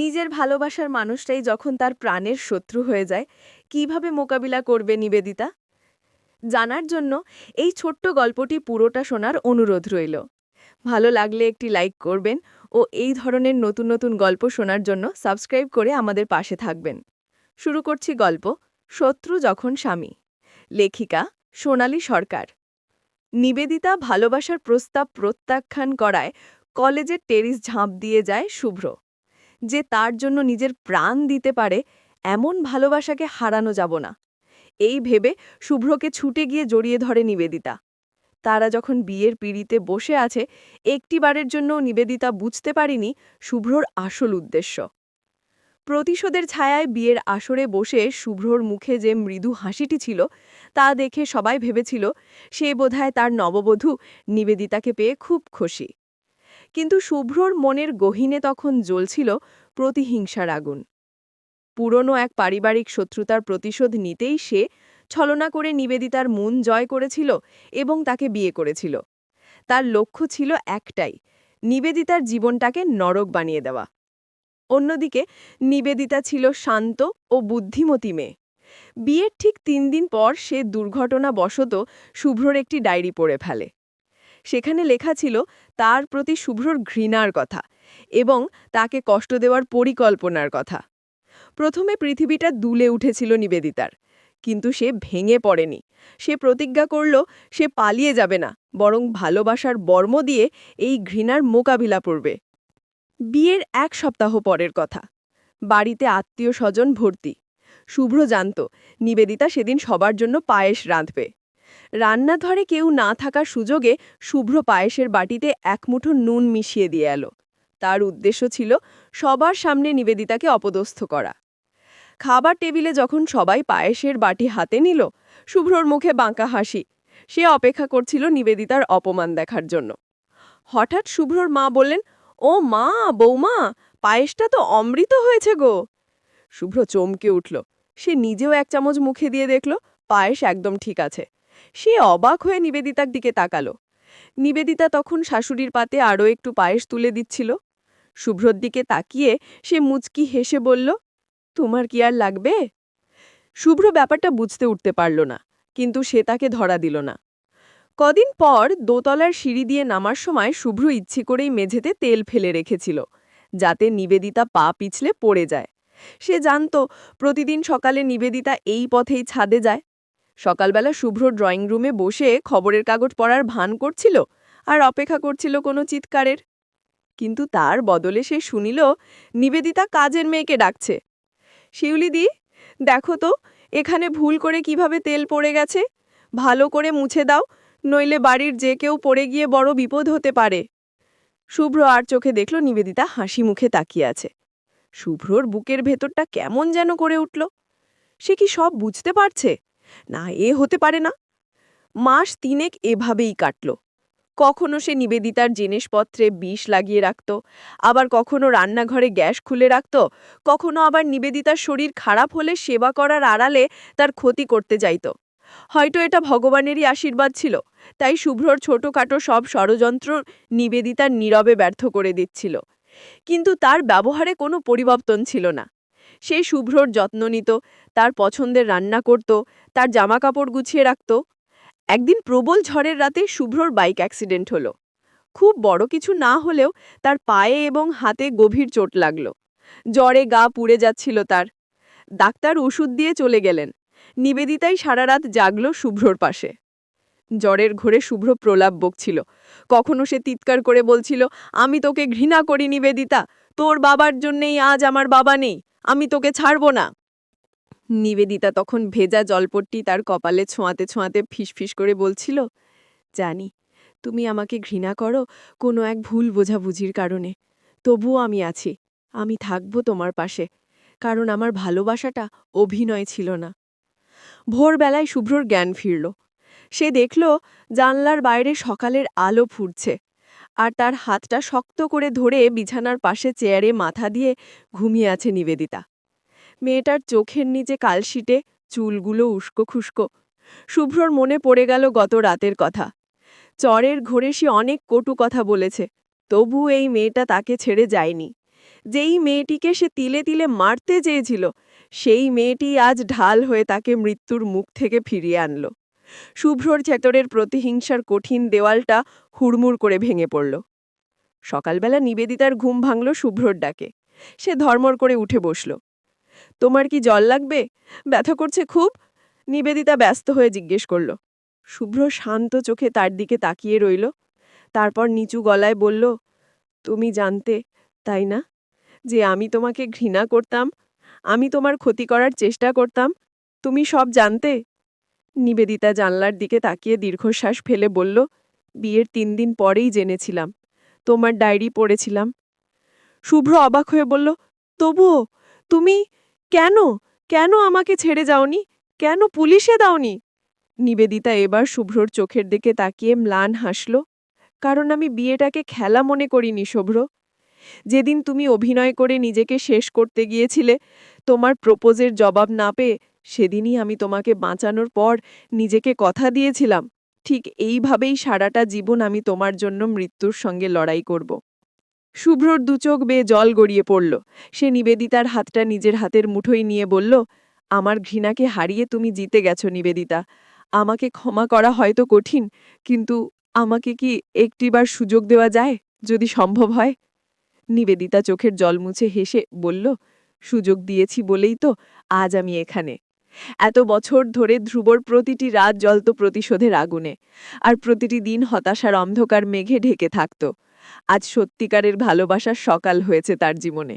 নিজের ভালোবাসার মানুষটাই যখন তার প্রাণের শত্রু হয়ে যায়, কীভাবে মোকাবিলা করবে নিবেদিতা? জানার জন্য এই ছোট্ট গল্পটি পুরোটা শোনার অনুরোধ রইল। ভালো লাগলে একটি লাইক করবেন ও এই ধরনের নতুন নতুন গল্প শোনার জন্য সাবস্ক্রাইব করে আমাদের পাশে থাকবেন। শুরু করছি গল্প, শত্রু যখন স্বামী। লেখিকা, সোনালী সরকার। নিবেদিতা ভালোবাসার প্রস্তাব প্রত্যাখ্যান করায় কলেজের টেরিস ঝাঁপ দিয়ে যায় শুভ্র। যে তার জন্য নিজের প্রাণ দিতে পারে, এমন ভালোবাসাকে হারানো যাব না। এই ভেবে শুভ্রকে ছুটে গিয়ে জড়িয়ে ধরে নিবেদিতা। তারা যখন বিয়ের পিড়িতে বসে আছে, একটিবারের জন্য নিবেদিতা বুঝতে পারিনি শুভ্রর আসল উদ্দেশ্য। প্রতিশোধের ছায়ায় বিয়ের আসরে বসে শুভ্রর মুখে যে মৃদু হাসিটি ছিল, তা দেখে সবাই ভেবেছিল, সে বোধহয় তার নববধূ নিবেদিতাকে পেয়ে খুব খুশি। কিন্তু শুভ্রর মনের গহীনে তখন জ্বলছিল প্রতিহিংসার আগুন। পুরনো এক পারিবারিক শত্রুতার প্রতিশোধ নিতেই সে ছলনা করে নিবেদিতার মন জয় করেছিল এবং তাকে বিয়ে করেছিল। তার লক্ষ্য ছিল একটাই, নিবেদিতার জীবনটাকে নরক বানিয়ে দেওয়া। অন্যদিকে, নিবেদিতা ছিল শান্ত ও বুদ্ধিমতী মেয়ে। বিয়ের ঠিক তিন দিন পর সে দুর্ঘটনাবশত শুভ্রর একটি ডায়েরি পড়ে ফেলে। সেখানে লেখা ছিল, তার প্রতি শুভ্রর ঘৃণার কথা এবং তাকে কষ্ট দেওয়ার পরিকল্পনার কথা। প্রথমে পৃথিবীটা দুলে উঠেছিল নিবেদিতার, কিন্তু সে ভেঙে পড়েনি। সে প্রতিজ্ঞা করল, সে পালিয়ে যাবে না, বরং ভালোবাসার বর্ম দিয়ে এই ঘৃণার মোকাবিলা করবে। বিয়ের এক সপ্তাহ পরের কথা। বাড়িতে আত্মীয় স্বজন ভর্তি। শুভ্র জানত, নিবেদিতা সেদিন সবার জন্য পায়েস রাঁধবে। রান্নাঘরে কেউ না থাকার সুযোগে শুভ্র পায়েসের বাটিতে এক মুঠো নুন মিশিয়ে দিয়ে এলো। তার উদ্দেশ্য ছিল সবার সামনে নিবেদিতাকে অপদস্থ করা। খাবার টেবিলে যখন সবাই পায়েসের বাটি হাতে নিল, শুভ্রর মুখে বাঁকা হাসি। সে অপেক্ষা করছিল নিবেদিতার অপমান দেখার জন্য। হঠাৎ শুভ্রর মা বললেন, ও মা, বৌমা, পায়েসটা তো অমৃত হয়েছে গো। শুভ্র চমকে উঠল। সে নিজেও এক চামচ মুখে দিয়ে দেখল, পায়েস একদম ঠিক আছে। সে অবাক হয়ে নিবেদিতার দিকে তাকালো। নিবেদিতা তখন শাশুড়ির পাতে আরও একটু পায়েস তুলে দিচ্ছিল। শুভ্রর দিকে তাকিয়ে সে মুচকি হেসে বলল, তোমার কি আর লাগবে? শুভ্র ব্যাপারটা বুঝতে উঠতে পারল না, কিন্তু সে তাকে ধরা দিল না। কদিন পর দোতলার সিঁড়ি দিয়ে নামার সময় শুভ্র ইচ্ছে করেই মেঝেতে তেল ফেলে রেখেছিল, যাতে নিবেদিতা পা পিছলে পড়ে যায়। সে জানত, প্রতিদিন সকালে নিবেদিতা এই পথেই ছাদে যায় সকালবেলা শুভ্র ড্রয়িং রুমে বসে খবরের কাগজ পড়ার ভান করছিল আর অপেক্ষা করছিল কোনো চিৎকারের। কিন্তু তার বদলে সে শুনিল, নিবেদিতা কাজের মেয়েকে ডাকছে। শিউলিদি দেখো তো, এখানে ভুল করে কীভাবে তেল পড়ে গেছে? ভালো করে মুছে দাও, নইলে বাড়ির যে কেউ পড়ে গিয়ে বড় বিপদ হতে পারে। শুভ্র আর চোখে দেখল নিবেদিতা হাসি মুখে তাকিয়ে আছে। শুভ্রর বুকের ভেতরটা কেমন যেন করে উঠল। সে কি সব বুঝতে পারছে? না, এ হতে পারে না। মাস তিনেক এভাবেই কাটল। কখনো সে নিবেদিতার জিনিসপত্রে বিষ লাগিয়ে রাখত, আবার কখনো রান্নাঘরে গ্যাস খুলে রাখত, কখনো আবার নিবেদিতার শরীর খারাপ হলে সেবা করার আড়ালে তার ক্ষতি করতে যাইত। হয়তো এটা ভগবানেরই আশীর্বাদ ছিল, তাই শুভ্রর ছোটখাটো সব ষড়যন্ত্র নিবেদিতার নীরবে ব্যর্থ করে দিচ্ছিল। কিন্তু তার ব্যবহারে কোনো পরিবর্তন ছিল না। সে শুভ্রর যত্ন নিত, তার পছন্দের রান্না করত, তার জামাকাপড় গুছিয়ে রাখত। একদিন প্রবল ঝড়ের রাতে শুভ্রর বাইক অ্যাক্সিডেন্ট হলো। খুব বড় কিছু না হলেও তার পায়ে এবং হাতে গভীর চোট লাগল। জ্বরে গা পুড়ে যাচ্ছিল তার। ডাক্তার ওষুধ দিয়ে চলে গেলেন। নিবেদিতাই সারা রাত জাগল শুভ্রর পাশে। জ্বরের ঘোরে শুভ্র প্রলাপ বকছিল কখনো সে তিৎকার করে বলছিল, আমি তোকে ঘৃণা করি নিবেদিতা। তোর বাবার জন্যেই আজ আমার বাবা নেই, আমি তোকে ছাড়ব না। নিবেদিতা তখন ভেজা জলপট্টি তার কপালে ছোঁয়াতে ছোঁয়াতে ফিসফিস করে বলছিল, জানি, তুমি আমাকে ঘৃণা করো কোনো এক ভুল বোঝাবুঝির কারণে। তবুও আমি আছি, আমি থাকব তোমার পাশে, কারণ আমার ভালোবাসাটা অভিনয় ছিল না। ভোরবেলায় শুভ্রর জ্ঞান ফিরল। সে দেখল জানলার বাইরে সকালের আলো ফুটছে। আর তার হাতটা শক্ত করে ধরে বিছানার পাশে চেয়ারে মাথা দিয়ে ঘুমিয়ে আছে নিবেদিতা। মেয়েটার চোখের নিচে কালশিটে চুলগুলো উস্কো খুস্কো। শুভ্রর মনে পড়ে গেল গত রাতের কথা। চরের ঘোরে সে অনেক কটু কথা বলেছে, তবু এই মেয়েটা তাকে ছেড়ে যায়নি। যেই মেয়েটিকে সে তিলে তিলে মারতে চেয়েছিল, সেই মেয়েটি আজ ঢাল হয়ে তাকে মৃত্যুর মুখ থেকে ফিরিয়ে আনল। শুভ্রর চেতরের প্রতিহিংসার কঠিন দেওয়ালটা হুড়মুড় করে ভেঙে পড়ল। সকালবেলা নিবেদিতার ঘুম ভাঙল শুভ্রর ডাকে। সে ধর্মর করে উঠে বসল। তোমার কি জল লাগবে? ব্যথা করছে খুব? নিবেদিতা ব্যস্ত হয়ে জিজ্ঞেস করল। শুভ্র শান্ত চোখে তার দিকে তাকিয়ে রইল। তারপর নিচু গলায় বলল, তুমি জানতে, তাই না? যে আমি তোমাকে ঘৃণা করতাম, আমি তোমার ক্ষতি করার চেষ্টা করতাম, তুমি সব জানতে? নিবেদিতা জানলার দিকে তাকিয়ে দীর্ঘশ্বাস ফেলে বলল, বিয়ের তিন দিন পরেই জেনেছিলাম। তোমার ডায়েরি পড়েছিলাম। শুভ্র অবাক হয়ে বলল, তবুও তুমি কেন? কেন আমাকে ছেড়ে যাওনি? কেন পুলিশে দাওনি? নিবেদিতা এবার শুভ্রর চোখের দিকে তাকিয়ে ম্লান হাসল, কারণ আমি বিয়েটাকে খেলা মনে করিনি, শুভ্র। যেদিন তুমি অভিনয় করে নিজেকে শেষ করতে গিয়েছিলে, তোমার প্রপোজের জবাব না পেয়ে সেদিনই আমি তোমাকে বাঁচানোর পর নিজেকে কথা দিয়েছিলাম। ঠিক এইভাবেই সারাটা জীবন আমি তোমার জন্য মৃত্যুর সঙ্গে লড়াই করব। শুভ্রর দুচোখ বেয়ে জল গড়িয়ে পড়ল। সে নিবেদিতার হাতটা নিজের হাতের মুঠোয় নিয়ে বলল, আমার ঘৃণাকে হারিয়ে তুমি জিতে গেছো নিবেদিতা। আমাকে ক্ষমা করা হয়তো কঠিন, কিন্তু আমাকে কি একটিবার সুযোগ দেওয়া যায় যদি সম্ভব হয়? নিবেদিতা চোখের জল মুছে হেসে বলল, সুযোগ দিয়েছি বলেই তো আজ আমি এখানে। এত বছর ধরে ধ্রুবর প্রতিটি রাত জ্বলত প্রতিশোধের আগুনে, আর প্রতিটি দিন হতাশার অন্ধকার মেঘে ঢেকে থাকত। আজ সত্যিকারের ভালোবাসার সকাল হয়েছে তার জীবনে।